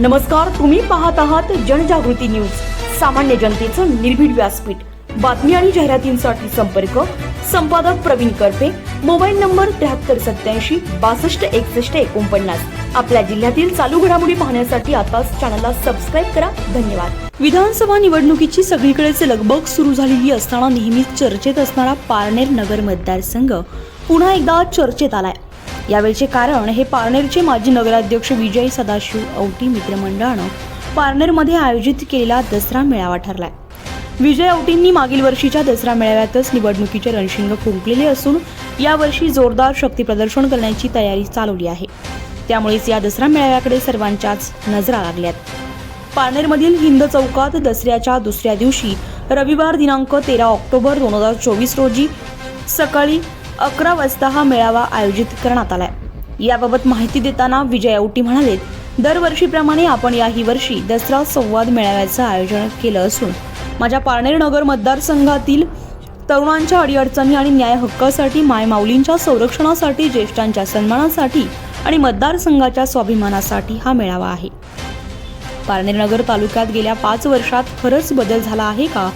नमस्कार तुम्ही पाहत आहात जनजागृती न्यूज. सामान्य जनतेचं निर्भीड व्यासपीठ. बातमी आणि जाहिरातींसाठी संपर्क संपादक प्रवीण करपे मोबाईल नंबर त्र्याहत्तर सत्याऐंशी बासष्ट एकसष्ट एकोणपन्नास. आपल्या जिल्ह्यातील चालू घडामोडी पाहण्यासाठी आताच चॅनलला सबस्क्राईब करा. धन्यवाद. विधानसभा निवडणुकीची सगळीकडेच लगबग सुरू झालेली असताना नेहमीच चर्चेत असणारा पारनेर नगर मतदारसंघ पुन्हा एकदा चर्चेत आलाय. यावेळचे कारण हे पारनेरचे माजी नगराध्यक्ष विजय सदाशिव औटी मित्रमंडळानं पारनेरमध्ये आयोजित केलेला दसरा मेळावा ठरलाय. विजय औटींनी मागील वर्षीच्या दसरा मेळाव्यातच निवडणुकीचे रणशिंग फुंकलेले असून यावर्षी जोरदार शक्ती प्रदर्शन करण्याची तयारी चालवली आहे. त्यामुळेच या दसरा मेळाव्याकडे सर्वांच्याच नजरा लागल्यात. पारनेरमधील हिंद चौकात दसऱ्याच्या दुसऱ्या दिवशी रविवार दिनांक तेरा ऑक्टोबर दोन हजार चोवीस रोजी सकाळी अकरा वाजता हा मेळावा आयोजित करण्यात आलाय. याबाबत माहिती देताना विजय औटी म्हणालेत दरवर्षीप्रमाणे आपण याही वर्षी दसरा संवाद मेळाव्याचं आयोजन केलं असून माझ्या पारनेर नगर मतदारसंघातील तरुणांच्या अडीअडचणी आणि न्याय हक्कासाठी मायमाऊलींच्या संरक्षणासाठी ज्येष्ठांच्या सन्मानासाठी आणि मतदारसंघाच्या स्वाभिमानासाठी हा मेळावा आहे. पारनेर नगर तालुक्यात गेल्या पाच वर्षात खरंच बदल झाला आहे का?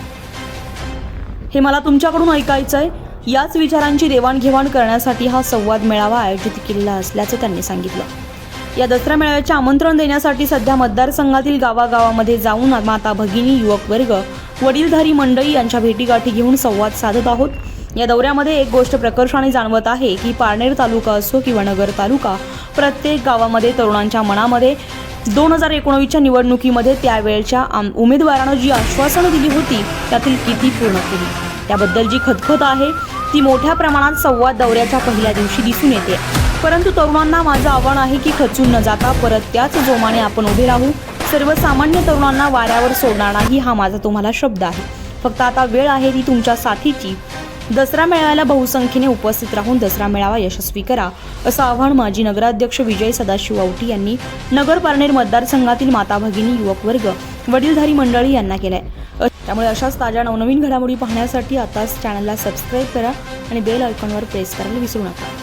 हे मला तुमच्याकडून ऐकायचं आहे याच विचारांची देवाणघेवाण करण्यासाठी हा संवाद मेळावा आयोजित केलेला असल्याचं त्यांनी सांगितलं. या दसरा मेळाव्याचे आमंत्रण देण्यासाठी सध्या मतदारसंघातील गावागावामध्ये जाऊन माता भगिनी युवक वर्ग वडीलधारी मंडळी यांच्या भेटीगाठी घेऊन संवाद साधत आहोत. या दौऱ्यामध्ये एक गोष्ट प्रकर्षाने जाणवत आहे की पारनेर तालुका असो किंवा नगर तालुका प्रत्येक गावामध्ये तरुणांच्या मनामध्ये दोन हजार एकोणवीसच्या निवडणुकीमध्ये त्यावेळच्या आम उमेदवारानं जी आश्वासनं दिली होती त्यातील किती पूर्ण केली? त्याबद्दल जी खतखत आहे ती मोठ्या प्रमाणात संवाद दौऱ्याच्या पहिल्या दिवशी दिसून येते. परंतु तरुणांना माझं आव्हान आहे की खचून न जाता परत त्याच जोमाने आपण उभे राहू. सर्वसामान्य तरुणांना वाऱ्यावर सोडणार नाही हा माझा तुम्हाला शब्द आहे. फक्त आता वेळ आहे ती तुमच्या साथीची दसरा मेळाव्याला बहुसंख्येने उपस्थित राहून दसरा मेळावा यशस्वी करा असं आव्हान माजी नगराध्यक्ष विजय सदाशिव औटी यांनी नगर पारनेर मतदारसंघातील माता भगिनी युवक वर्ग वडीलधारी मंडळी यांना केलंय. त्यामुळे अशाच ताज्या नवनवीन घडामोडी पाहण्यासाठी आताच चॅनलला सबस्क्राईब करा आणि बेल आयकॉनवर प्रेस करायला विसरू नका.